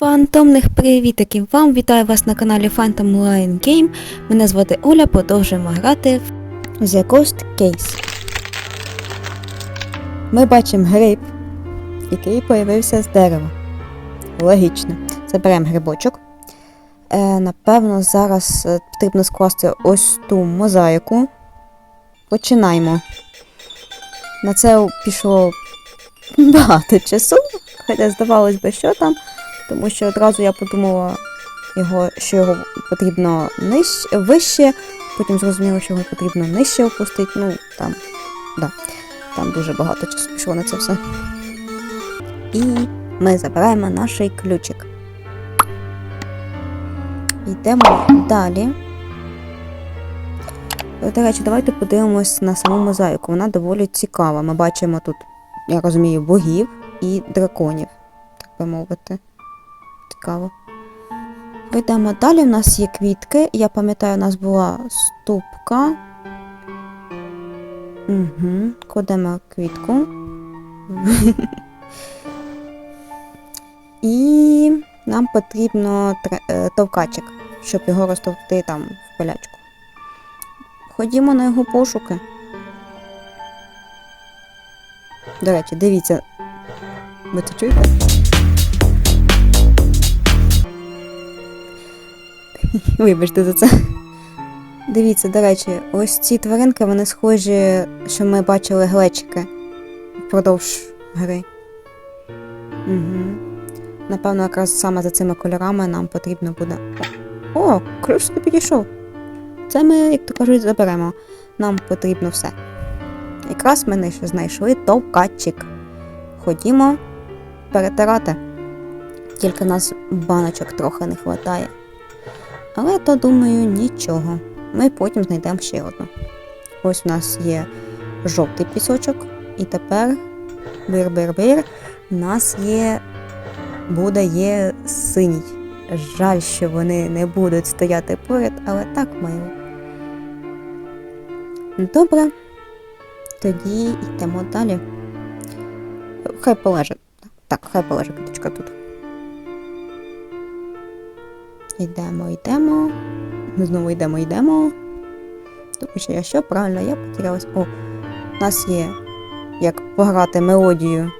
Фантомних привітиків вам! Вітаю вас на каналі Phantom Line Game. Мене звати Оля, продовжуємо грати в The Ghost Case. Ми бачимо гриб, який появився з дерева. Логічно. Заберемо грибочок. Е, напевно, зараз е, потрібно скласти ось ту мозаїку. Починаємо. На це пішло багато часу, хоча здавалось би, що там тому що одразу я подумала, його, що його потрібно нижче, вище, потім зрозуміла, що його потрібно нижче опустити. Ну, там, да, там дуже багато часу пішло на це все. І ми забираємо наш ключик. Йдемо далі. До речі, давайте подивимось на саму мозаїку. Вона доволі цікава. Ми бачимо тут, я розумію, богів і драконів, так би мовити цікаво. Йдемо далі. У нас є квітки. Я пам'ятаю, у нас була ступка. Угу. Кладемо квітку. І нам потрібно е, товкачик, щоб його розтовкти там в полячку. Ходімо на його пошуки. До речі, дивіться. Ви це чуєте? Вибачте за це. Дивіться, до речі, ось ці тваринки, вони схожі, що ми бачили глечики впродовж гри. Угу. Напевно, якраз саме за цими кольорами нам потрібно буде. О, ключ не підійшов. Це ми, як то кажуть, заберемо. Нам потрібно все. Якраз ми знайшли товкачик. Ходімо перетирати. Тільки нас баночок трохи не вистачає. Але то, думаю, нічого. Ми потім знайдемо ще одну. Ось у нас є жовтий пісочок, і тепер бир-бир-бир, у нас є буде є синій. Жаль, що вони не будуть стояти поряд, але так мило. Добре. Тоді йдемо далі. Хай полежить. Так, хай полежить квіточка тут. Йдемо, йдемо. Ми знову йдемо, йдемо. Тому що я що? Правильно, я потерялась. О, у нас є як пограти мелодію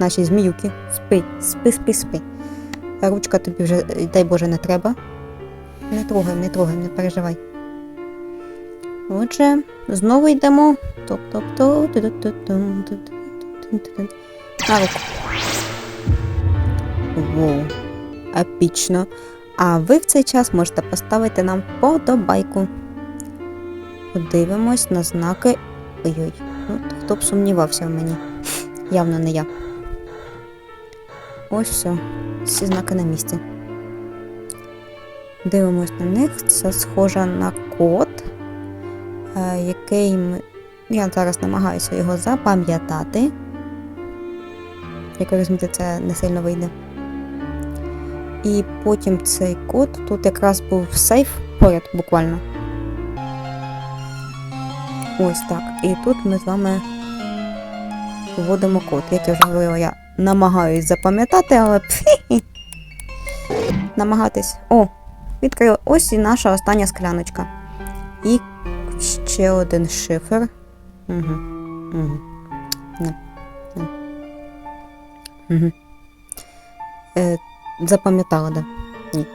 нашій зміюки. Спи, спи, спи, спи. Ручка тобі вже, дай Боже, не треба. Не трогай, не трогай, не переживай. Отже, знову йдемо. Топ-топ-топ. На руку. Воу. Епічно. А ви в цей час можете поставити нам подобайку. Подивимось на знаки. Ой-ой, ну, хто б сумнівався в мені. Явно не я. Ось все. Всі знаки на місці. Дивимось на них. Це схоже на код, е, який ми. Я зараз намагаюся його запам'ятати. Як ви розумієте, це не сильно вийде. І потім цей код, тут якраз був сейф поряд буквально. Ось так. І тут ми з вами вводимо код. Як я вже говорила, я намагаюсь запам'ятати, але намагатись. О, відкрила. Ось і наша остання скляночка. І ще один шифр. Угу. Угу. Не. Не. Угу. Е, запам'ятала, да? Ні.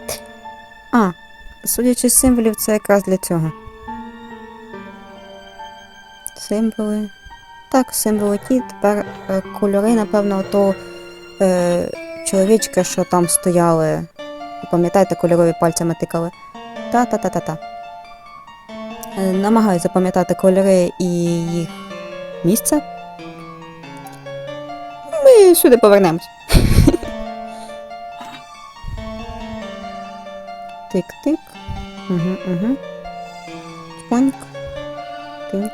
А, судячи з символів, це якраз для цього. Символи. Так, символи ті. Тепер е, кольори, напевно, то е, чоловічки, що там стояли. Пам'ятаєте, кольорові пальцями тикали. Та-та-та-та-та. Е, намагаюся запам'ятати кольори і їх місце. Ми сюди повернемось. Тик-тик. Угу, угу. Поньк. Тинк.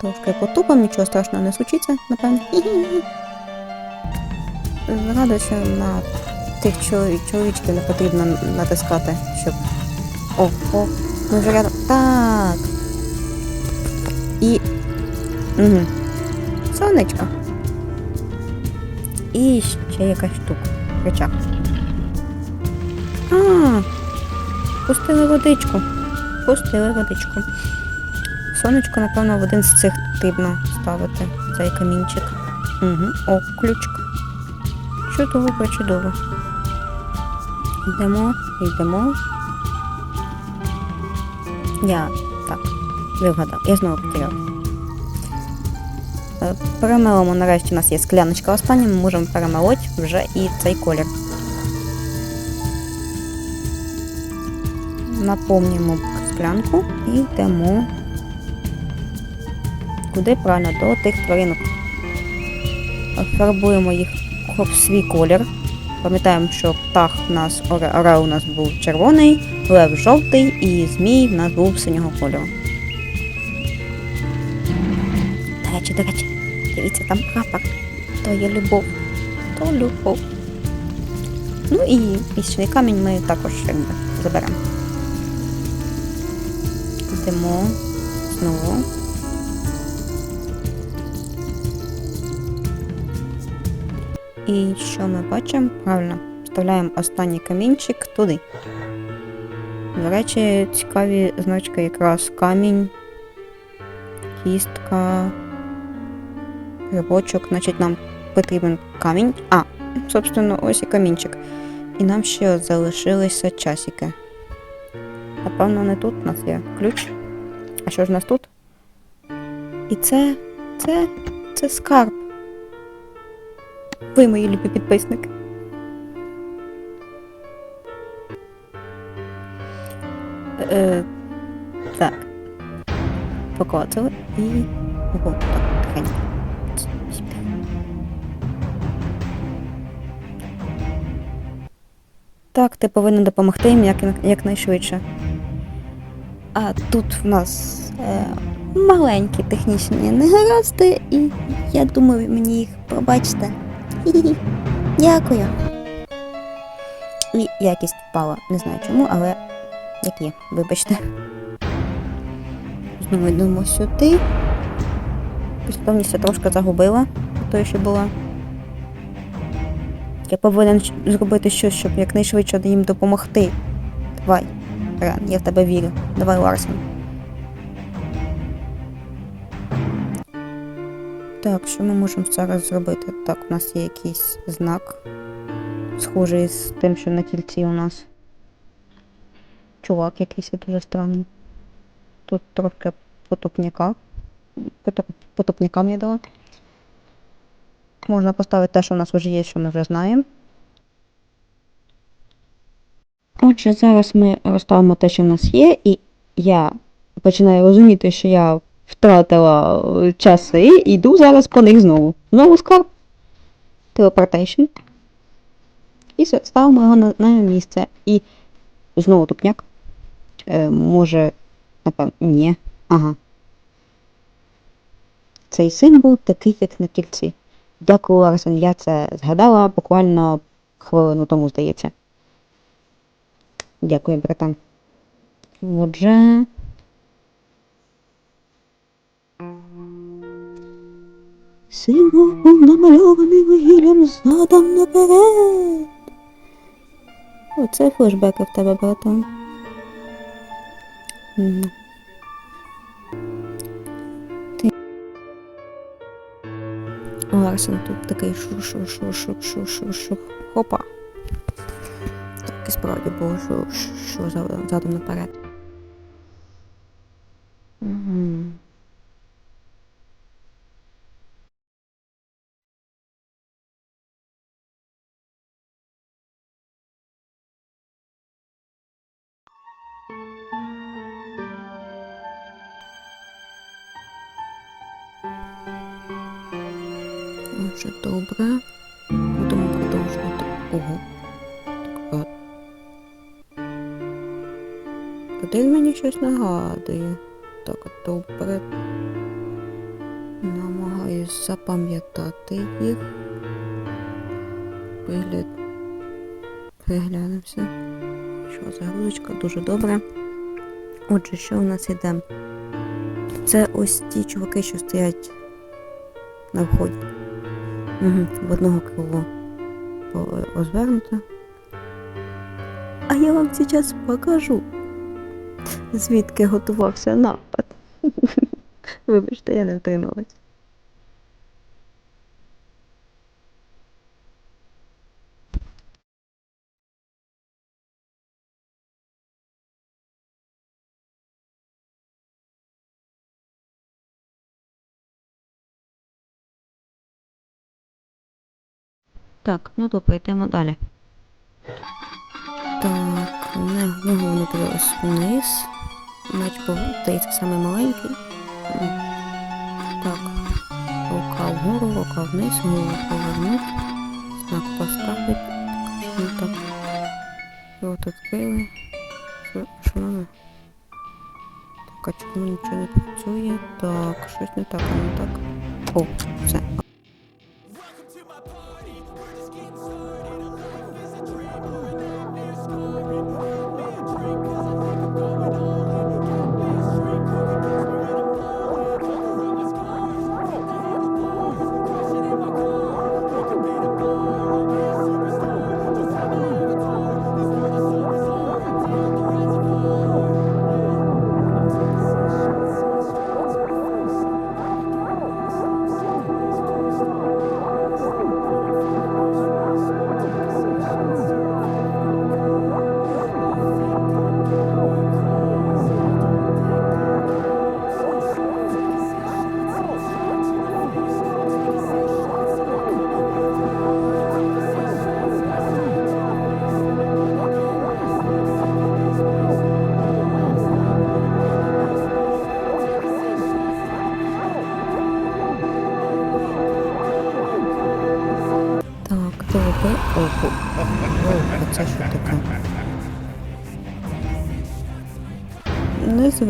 Трошки потупом, нічого страшного не случиться, напевно. Хі-хі-хі. Що на тих чолові- чоловічків не потрібно натискати, щоб. О, о, ми вже рядом. Так. І. Угу. Сонечко. І ще якась штука. речах. Пустили водичку. Пустили водичку. Сонечко, напевно, в один з цих потрібно ставити цей камінчик. Угу. О, ключик. Чудово, чудово. Йдемо, йдемо. Я так, вигадав. Я знову потеряв. Е, Перемелимо, нарешті у нас є скляночка остання, ми можемо перемелоть вже і цей колір. Наповнюємо склянку і йдемо. Куди правильно? До тих тваринок. Фарбуємо їх в свій колір. Пам'ятаємо, що птах у нас орел у нас був червоний, лев жовтий і змій в нас був синього кольору. До речі, до речі, дивіться, там прапор. То є любов. То любов. Ну і місячний камінь ми також заберемо. Йдемо знову. І що ми бачимо? Правильно, вставляємо останній камінчик туди. До речі, цікаві значки якраз камінь, кістка, грибочок. Значить, нам потрібен камінь. А, собственно, ось і камінчик. І нам ще залишилися часики. Напевно, не тут у нас є ключ. А що ж у нас тут? І це. це. це скарб. Ви, мої любі підписники. Е, так. Покоцали і. Ого, так, тихенько. Так, ти повинен допомогти їм як, якнайшвидше. А тут в нас е, маленькі технічні негаразди, і я думаю, мені їх пробачите. Хі-хі-хі. Дякую. І якість впала. Не знаю чому, але як є, вибачте. Знову йдемо сюди. Послідовність я трошки загубила, тою, що була. Я повинен зробити щось, щоб якнайшвидше їм допомогти. Давай, Ран, я в тебе вірю. Давай, Ларсен. Так, що ми можемо зараз зробити? Так, у нас є якийсь знак, схожий з тим, що на кільці у нас. Чувак якийсь дуже странний. Тут трохи потопняка. Потоп... Потопняка мені дала. Можна поставити те, що в нас вже є, що ми вже знаємо. Отже, зараз ми розставимо те, що в нас є, і я починаю розуміти, що я втратила е, часи і йду зараз по них знову. Знову скарб. Телепортейшн. І ставимо його на, на місце. І знову тупняк. Е, може, напевно, ні. Ага. Цей символ такий, як на кільці. Дякую, Ларсен, я це згадала буквально хвилину тому, здається. Дякую, братан. Отже. Символ був намальований вугіллям задом наперед. Оце флешбеки в тебе, братан. Мгм. Ти... Ларсен тут такий шу-шу-шу-шу-шу-шу-шу. Хопа. І справді було, що, що задом наперед. Мгм. Отже, добре. Будемо продовжувати. Ого. Один мені щось нагадує. Так, добре. Намагаюсь запам'ятати їх. Вигляд. Приглянемося. Що за грудочка? Дуже добре. Отже, що у нас іде? Це ось ті чуваки, що стоять на вході. Угу, в одного крило. розвернуто. А я вам зараз покажу, звідки готувався напад. Вибачте, я не втрималась. Так, ну добре, йдемо далі. Так, не, не головне дивилась вниз. Меч здається саме маленький. Так. Рука вгору, рука вниз, голову повернуть. Знак поставить. Що не так. Рот відкрили. Що, що надо? Так, а чому нічого не працює? Так, щось не так, а не так. О, все.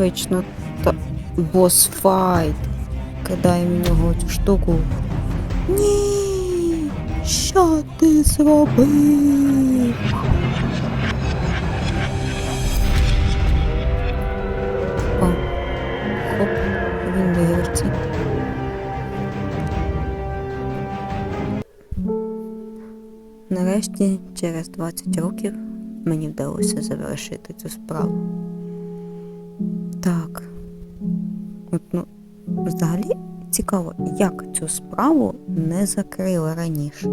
Незвично. Та бос файт. Кидаємо в нього цю штуку. Ні! Що ти зробив? О. Хоп, він вигравці. Нарешті, через 20 років, мені вдалося завершити цю справу. Так. От, ну, взагалі цікаво, як цю справу не закрили раніше.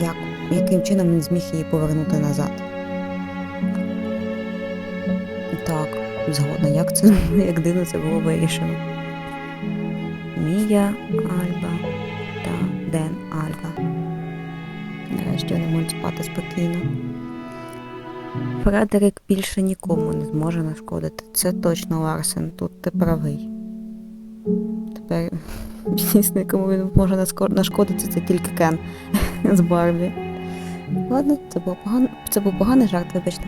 Як? Яким чином він зміг її повернути назад? Так, згодна, як це як дивно це було вирішено. Мія Альба та Ден Альба. Нарешті вони можуть спати спокійно. Фредерик більше нікому не зможе нашкодити. Це точно Ларсен, тут ти правий. Тепер дійсно, кому він може нашкодити, це тільки Кен з Барбі. Ладно, це був поганий, це був поганий жарт, вибачте.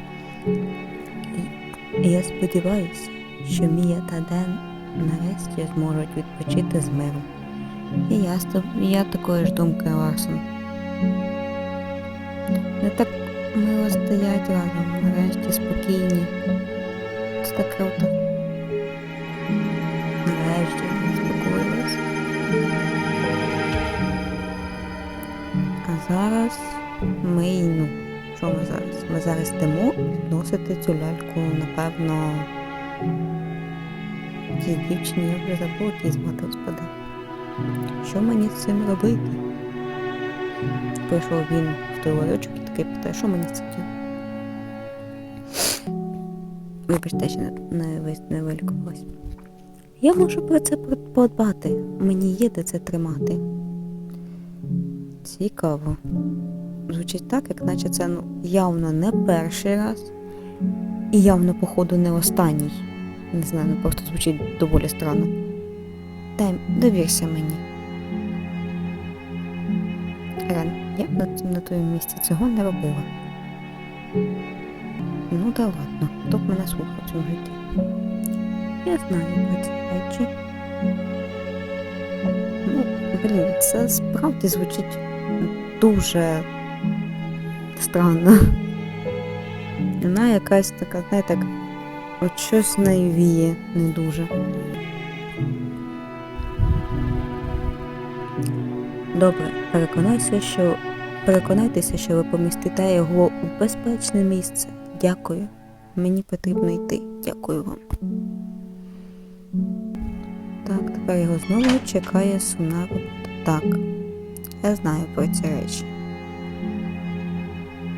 Я сподіваюся, що Мія та Ден нарешті зможуть відпочити з миром. І я, я такої ж думки, Ларсон. Не так мило стоять разом, нарешті спокійні. Це так круто. Нарешті заспокоїлись. А зараз ми ну, що ми зараз? Ми зараз йдемо носити цю ляльку, напевно, тій дівчині, я вже забула, як звати, господи. Що мені з цим робити? Прийшов він в той ларьочок і такий питає, що мені цим робити? Вибачте, ще не, не, не вилікувалась. Я можу про це подбати. Мені є де це тримати. Цікаво. Звучить так, як наче це ну, явно не перший раз. І явно, походу, не останній. Не знаю, ну просто звучить доволі странно. Дай, довірся мені. Рен, я б на, твоєму місці цього не робила. Ну да ладно, хто б мене слухав цьому житті. Я знаю про ці речі. Ну, блін, це справді звучить дуже странно. Вона якась така, знаєте, як от щось в неї віє не дуже. Добре, переконайся, що Переконайтеся, що ви помістите його у безпечне місце. Дякую. Мені потрібно йти. Дякую вам. Так, тепер його знову чекає сумна робота. Так, я знаю про ці речі.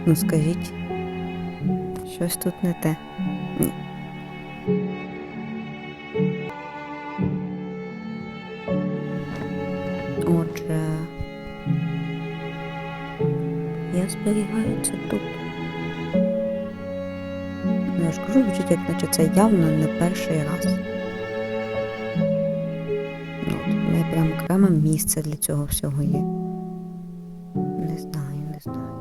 Ну скажіть, щось тут не те. Це тут. Ну, я ж кажу, звучить, як наче це явно не перший раз. Ну, от, в неї прям окреме місце для цього всього є. Не знаю, не знаю.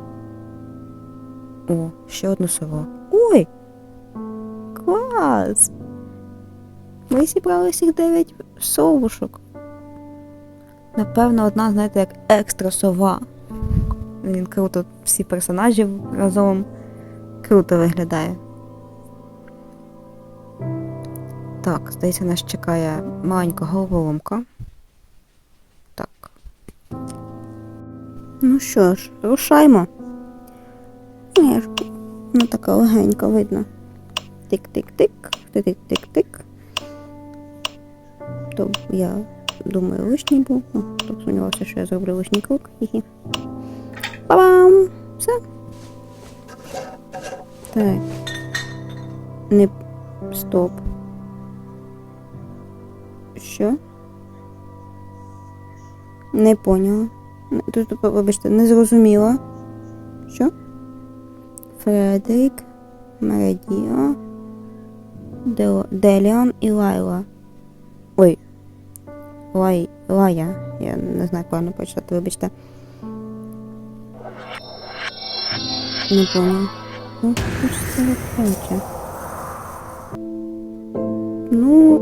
О, ще одну сову. Ой! Клас! Ми зібрали всіх дев'ять совушок. Напевно, одна, знаєте, як екстра сова. Він круто, всі персонажі разом круто виглядає. Так, здається, нас чекає маленька головоломка. Так. Ну що ж, рушаймо. Ну така легенько видно. Тик-тик-тик, тик-тик-тик-тик. То я думаю, лишній був. Ну, тобто сумнівався, що я зроблю лишній крок. Па-бам! Все. Так. Не. Стоп. Що? Не поняла. Тут, вибачте, не зрозуміла. Що? Фредерік, Мередіо, Дел- Деліан і Лайла. Ой. Лай, Лая. Я не знаю, як правильно прочитати, вибачте. Не поняла. Ну, що ж це ви хоче? Ну,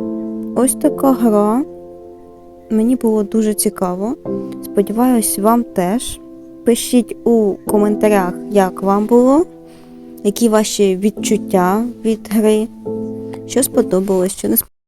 ось така гра. Мені було дуже цікаво. Сподіваюсь, вам теж. Пишіть у коментарях, як вам було, які ваші відчуття від гри, що сподобалось, що не сподобалось.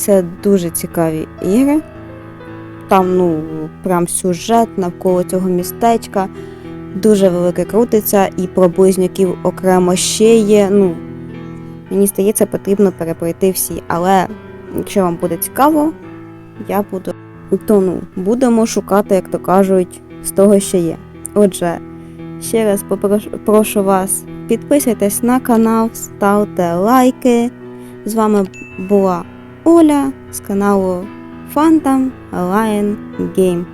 Це дуже цікаві ігри. Там, ну, прям сюжет навколо цього містечка. Дуже велике крутиться, і про близнюків окремо ще є. Ну, мені здається, потрібно перепройти всі. Але якщо вам буде цікаво, я буду. То ну, будемо шукати, як то кажуть, з того, що є. Отже, ще раз попрошу прошу вас, підписуйтесь на канал, ставте лайки. З вами була Оля з каналу Phantom Lion Game.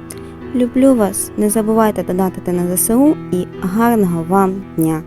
Люблю вас, не забувайте донатити на ЗСУ і гарного вам дня!